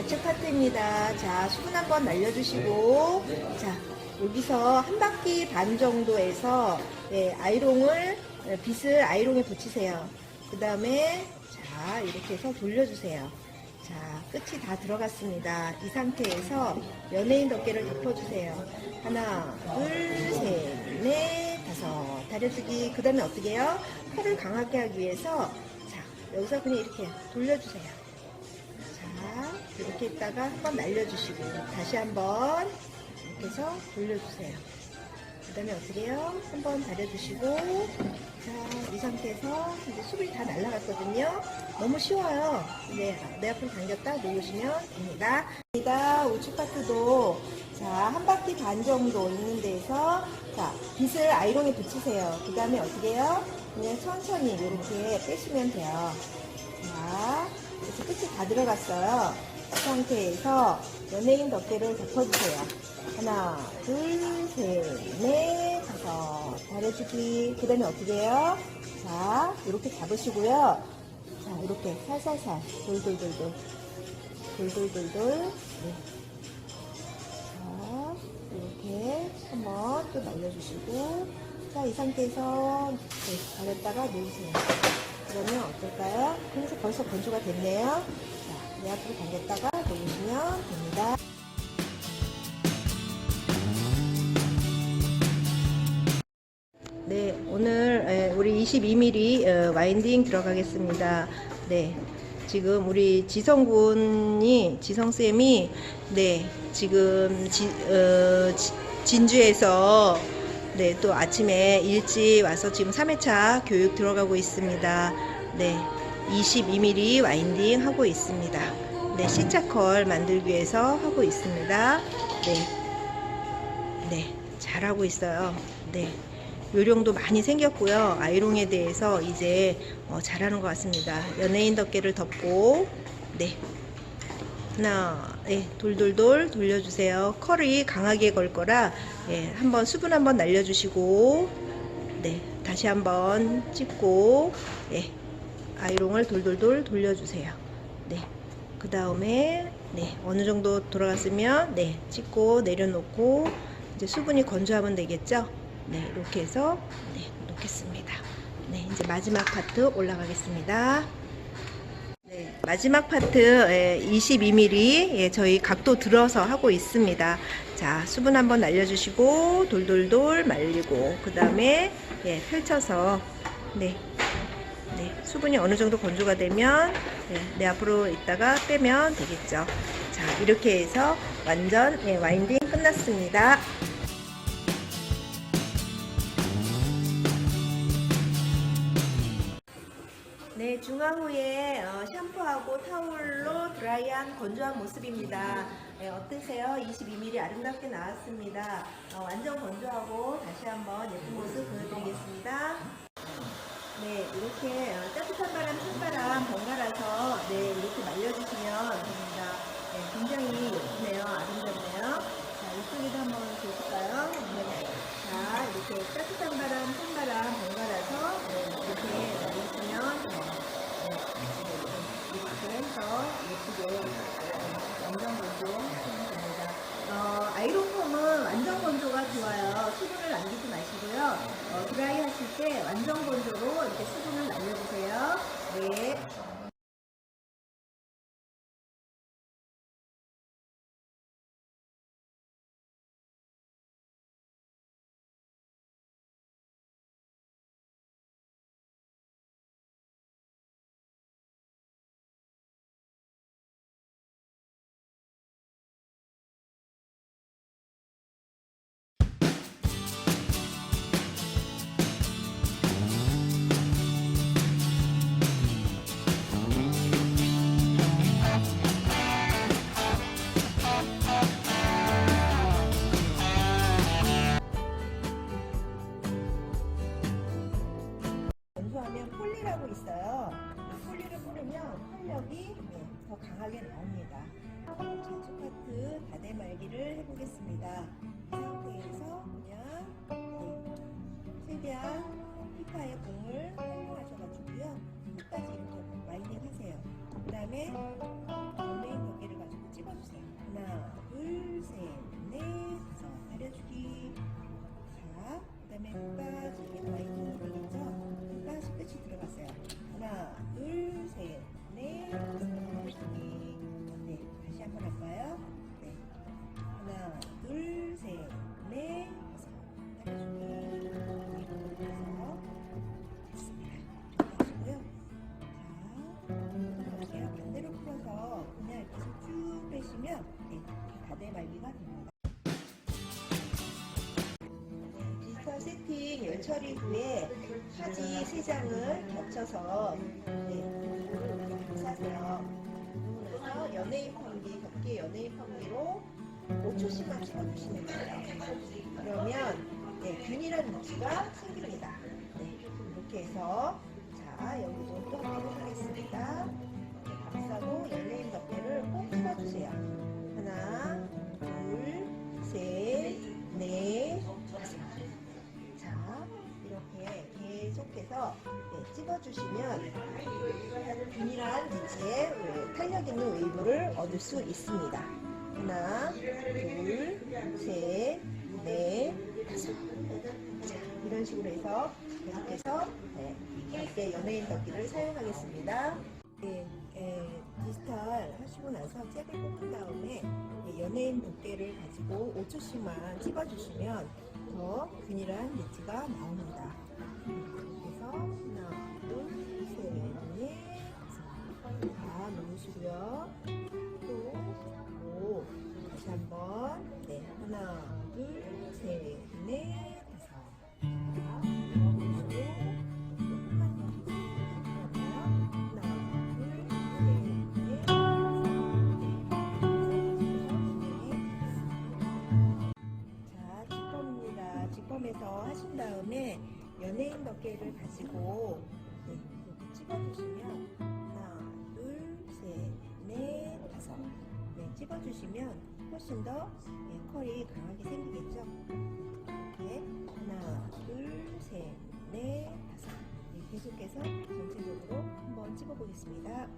좌측 파트입니다. 자, 수분 한번 날려주시고, 자, 여기서 한 바퀴 반 정도에서 예, 아이롱을, 예, 빗을 아이롱에 붙이세요. 그 다음에, 자, 이렇게 해서 돌려주세요. 자, 끝이 다 들어갔습니다. 이 상태에서 연예인 덮개를 덮어주세요. 하나, 둘, 셋, 넷, 다섯. 다려주기. 그 다음에 어떻게 해요? 팔을 강하게 하기 위해서, 자, 여기서 그냥 이렇게 돌려주세요. 자, 이렇게 했다가 한번 날려주시고, 다시 한번 이렇게 해서 돌려주세요. 그 다음에 어떻게 해요? 한번 다려주시고, 자, 이 상태에서 이제 수분이 다 날라갔거든요. 너무 쉬워요. 네, 내 앞으로 당겼다 누르시면 됩니다. 입니다. 우측 파트도 자, 한 바퀴 반 정도 있는 데에서 자, 빗을 아이롱에 붙이세요. 그 다음에 어떻게 해요? 그냥 천천히 이렇게 빼시면 돼요. 자, 이렇게 끝이 다 들어갔어요. 이 상태에서 연예인 덮개를 덮어주세요. 하나, 둘, 셋, 넷, 다섯. 다려주기. 그 다음에 어떻게 해요? 자, 이렇게 잡으시고요. 자, 이렇게 살살살. 돌돌돌돌. 돌돌돌돌. 네. 자, 이렇게 한번 또 날려주시고. 자, 이 상태에서 네, 가렸다가 놓으세요. 그러면 어떨까요? 그래서 벌써 건조가 됐네요. 앞으로 당겼다가 놓으시면 됩니다. 네, 오늘 에, 우리 22mm 어, 와인딩 들어가겠습니다. 네, 지금 우리 지성군이 지성쌤이 네 지금 지, 어, 지- 진주에서 네 또 아침에 일찍 와서 지금 3회차 교육 들어가고 있습니다. 네, 22mm 와인딩 하고 있습니다. 네, C자컬 만들기 위해서 하고 있습니다. 네, 네, 잘하고 있어요. 네. 요령도 많이 생겼고요. 아이롱에 대해서 이제 어, 잘하는 것 같습니다. 연예인 덮개를 덮고 네 하나 네 돌돌돌 돌려주세요. 컬이 강하게 걸 거라 예, 한번 수분 한번 날려주시고 네 다시 한번 찍고 예, 아이롱을 돌돌돌 돌려주세요. 네 그 다음에 네 어느 정도 돌아갔으면 네 찍고 내려놓고 이제 수분이 건조하면 되겠죠. 네, 이렇게 해서 네, 놓겠습니다. 네, 이제 마지막 파트 올라가겠습니다. 네, 마지막 파트 22mm 예, 저희 각도 들어서 하고 있습니다. 자, 수분 한번 날려주시고 돌돌돌 말리고 그 다음에 예, 펼쳐서 네, 네, 수분이 어느 정도 건조가 되면 네, 내 앞으로 있다가 빼면 되겠죠. 자, 이렇게 해서 완전 예, 와인딩 끝났습니다. 네, 중화 후에 어, 샴푸하고 타올로 드라이한 건조한 모습입니다. 네, 어떠세요? 22mm 아름답게 나왔습니다. 어, 완전 건조하고 다시 한번 예쁜 모습 보여드리겠습니다. 네, 이렇게 어, 따뜻한 바람, 찬바람 번갈아서 네, 이렇게 말려주시면 됩니다. 네, 굉장히 예쁘네요. 아름답네요. 자, 이쪽에도 한번 보실까요? 네. 자, 이렇게 따뜻한 바람, 찬바람 번갈아서 네, 이렇게 play a 세팅 열 처리 후에 하지 세 장을 겹쳐서 네, 감싸세요. 그래서 연예인 펌기, 덮개 연예인 펌기로 5초씩만 찍어주시면 돼요. 그러면 네, 균일한 위치가 생깁니다. 네, 이렇게 해서 자 여기도 또 하도록 하겠습니다. 감싸고 연예인 덮개를 꼭 찍어주세요. 하나, 둘, 셋, 넷, 계속해서 네, 찍어주시면 균일한 위치에 왜- 탄력 있는 웨이브를 얻을 수 있습니다. 하나, 둘, 셋, 넷, 다섯. 자, 이런 식으로 해서 계속해서 네, 이렇게 연예인 덮기를 사용하겠습니다. 네, 에, 디지털 하시고 나서 잽을 뽑은 다음에 네, 연예인 덮개를 가지고 5초씩만 찍어주시면 더 균일한 니트가 나옵니다. 하나, 둘, 셋, 넷, 다섯. 직범에서 하신 다음에 연예인 덮개를 가지고 네, 이렇게 찍어주시면 하나, 둘, 셋, 넷, 다섯. 네, 찍어주시면 훨씬 더 네, 컬이 강하게 생기겠죠? 이렇게 하나, 둘, 셋, 넷, 다섯. 네, 계속해서 전체적으로 한번 찍어보겠습니다.